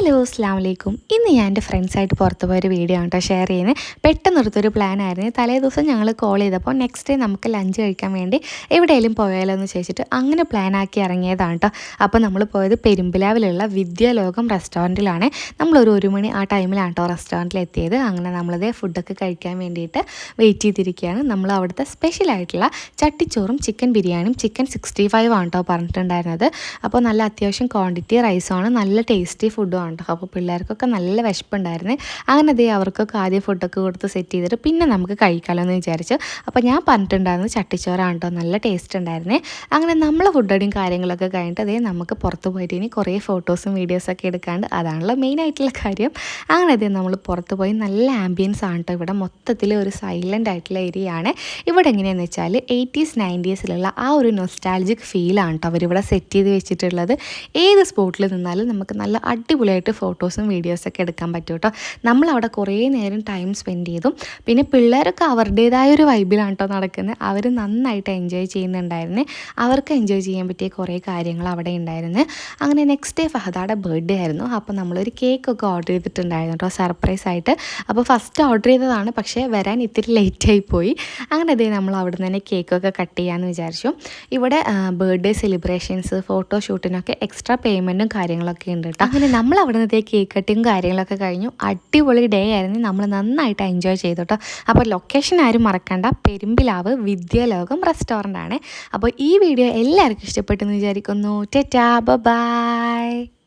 Hello അസ്ലാം വലൈക്കും ഇന്ന് ഞാൻ എന്റെ ഫ്രണ്ട്സായിട്ട് പുറത്ത് പോയൊരു വീഡിയോ ആണ് കേട്ടോ ഷെയർ ചെയ്യുന്നത് പെട്ടെന്ന് പ്ലാനായിരുന്നു തലേ ദിവസം ഞങ്ങൾ കോൾ ചെയ്തപ്പോൾ നെക്സ്റ്റ് ഡേ നമുക്ക് ലഞ്ച് കഴിക്കാൻ വേണ്ടി എവിടെയെങ്കിലും പോയാലോ എന്ന് ചോദിച്ചിട്ട് അങ്ങനെ പ്ലാൻ ആക്കി ഇറങ്ങിയതാണ് കേട്ടോ അപ്പോൾ നമ്മൾ പോയത് പെരുമ്പിലാവിലുള്ള വിദ്യാലോകം റെസ്റ്റോറന്റിലാണ് നമ്മളൊരു ഒരു മണി ആ ടൈമിലാണ് കേട്ടോ റെസ്റ്റോറന്റിൽ എത്തിയത്. അങ്ങനെ നമ്മളത് ഫുഡൊക്കെ കഴിക്കാൻ വേണ്ടിയിട്ട് വെയിറ്റ് ചെയ്തിരിക്കുകയാണ്. നമ്മൾ അവിടുത്തെ സ്പെഷ്യലായിട്ടുള്ള ചട്ടിച്ചോറും ചിക്കൻ ബിരിയാണിയും ചിക്കൻ സിക്സ്റ്റി ഫൈവ് ആണ് കേട്ടോ പറഞ്ഞിട്ടുണ്ടായിരുന്നത്. അപ്പോൾ നല്ല അത്യാവശ്യം ക്വാണ്ടിറ്റി റൈസുമാണ് നല്ല ടേസ്റ്റി ഫുഡും ആണ്. കേട്ടോ. അപ്പോൾ പിള്ളേർക്കൊക്കെ നല്ല വിശപ്പുണ്ടായിരുന്നു. അങ്ങനെ അതേ അവർക്കൊക്കെ ആദ്യം ഫുഡൊക്കെ കൊടുത്ത് സെറ്റ് ചെയ്തിട്ട് പിന്നെ നമുക്ക് കഴിക്കാമല്ലോ എന്ന് വിചാരിച്ചു. അപ്പോൾ ഞാൻ പറഞ്ഞിട്ടുണ്ടായിരുന്നു ചട്ടിച്ചോറാണ് കേട്ടോ. നല്ല ടേസ്റ്റ് ഉണ്ടായിരുന്നേ. അങ്ങനെ നമ്മൾ ഫുഡടിയും കാര്യങ്ങളൊക്കെ കഴിഞ്ഞിട്ട് അതേ നമുക്ക് പുറത്ത് പോയിട്ട് ഇനി കുറേ ഫോട്ടോസും വീഡിയോസൊക്കെ എടുക്കാണ്ട് അതാണല്ലോ മെയിൻ ആയിട്ടുള്ള കാര്യം. അങ്ങനെ അതേ നമ്മൾ പുറത്ത് പോയി നല്ല ആംബിയൻസ് ആണ് കേട്ടോ. ഇവിടെ മൊത്തത്തിൽ ഒരു സൈലന്റ് ആയിട്ടുള്ള ഏരിയ ആണ്. ഇവിടെ എങ്ങനെയാണെന്ന് വെച്ചാൽ എയ്റ്റീസ് നയന്റീസിലുള്ള ആ ഒരു നൊസ്റ്റാൾജിക് ഫീലാണ് കേട്ടോ അവരിവിടെ സെറ്റ് ചെയ്ത് വെച്ചിട്ടുള്ളത്. ഏത് സ്പോട്ടിൽ നിന്നാലും നമുക്ക് നല്ല അടിപൊളിയായിട്ട് ഫോട്ടോസും വീഡിയോസൊക്കെ എടുക്കാൻ പറ്റും കേട്ടോ. നമ്മളവിടെ കുറേ നേരം ടൈം സ്പെൻഡ് ചെയ്തു. പിന്നെ പിള്ളേരൊക്കെ അവരുടേതായ ഒരു വൈബിലാണ് കേട്ടോ നടക്കുന്നത് അവർ നന്നായിട്ട് എൻജോയ് ചെയ്യുന്നുണ്ടായിരുന്നു. അവർക്ക് എൻജോയ് ചെയ്യാൻ പറ്റിയ കുറേ കാര്യങ്ങൾ അവിടെ ഉണ്ടായിരുന്നു. അങ്ങനെ നെക്സ്റ്റ് ഡേ ഫഹദാടെ ബർത്ത്ഡേ ആയിരുന്നു. അപ്പോൾ നമ്മളൊരു കേക്കൊക്കെ ഓർഡർ ചെയ്തിട്ടുണ്ടായിരുന്നു കേട്ടോ സർപ്രൈസ് ആയിട്ട്. അപ്പോൾ ഫസ്റ്റ് ഓർഡർ ചെയ്തതാണ്. പക്ഷേ വരാൻ ഇത്തിരി ലേറ്റായി പോയി. അങ്ങനെ അതേ നമ്മൾ അവിടെ നിന്ന് തന്നെ കേക്കൊക്കെ കട്ട് ചെയ്യാമെന്ന് വിചാരിച്ചു. ഇവിടെ ബർത്ത്ഡേ സെലിബ്രേഷൻസ് ഫോട്ടോഷൂട്ടിനൊക്കെ എക്സ്ട്രാ പേയ്മെന്റും കാര്യങ്ങളൊക്കെ ഉണ്ട് കേട്ടോ. അങ്ങനെ നമ്മൾ അവിടെ നിന്നത്തെ കേക്ക് കട്ടിങ്ങും കാര്യങ്ങളൊക്കെ കഴിഞ്ഞു. അടിപൊളി ഡേ ആയിരുന്നു. നമ്മൾ നന്നായിട്ട് എൻജോയ് ചെയ്തു കേട്ടോ അപ്പോൾ ലൊക്കേഷൻ ആരും മറക്കണ്ട. പെരുമ്പിലാവ് വിദ്യാലോകം റെസ്റ്റോറന്റ് ആണ്. അപ്പോൾ ഈ വീഡിയോ എല്ലാവർക്കും ഇഷ്ടപ്പെട്ടെന്ന് വിചാരിക്കുന്നു. ടെറ്റാ ബൈ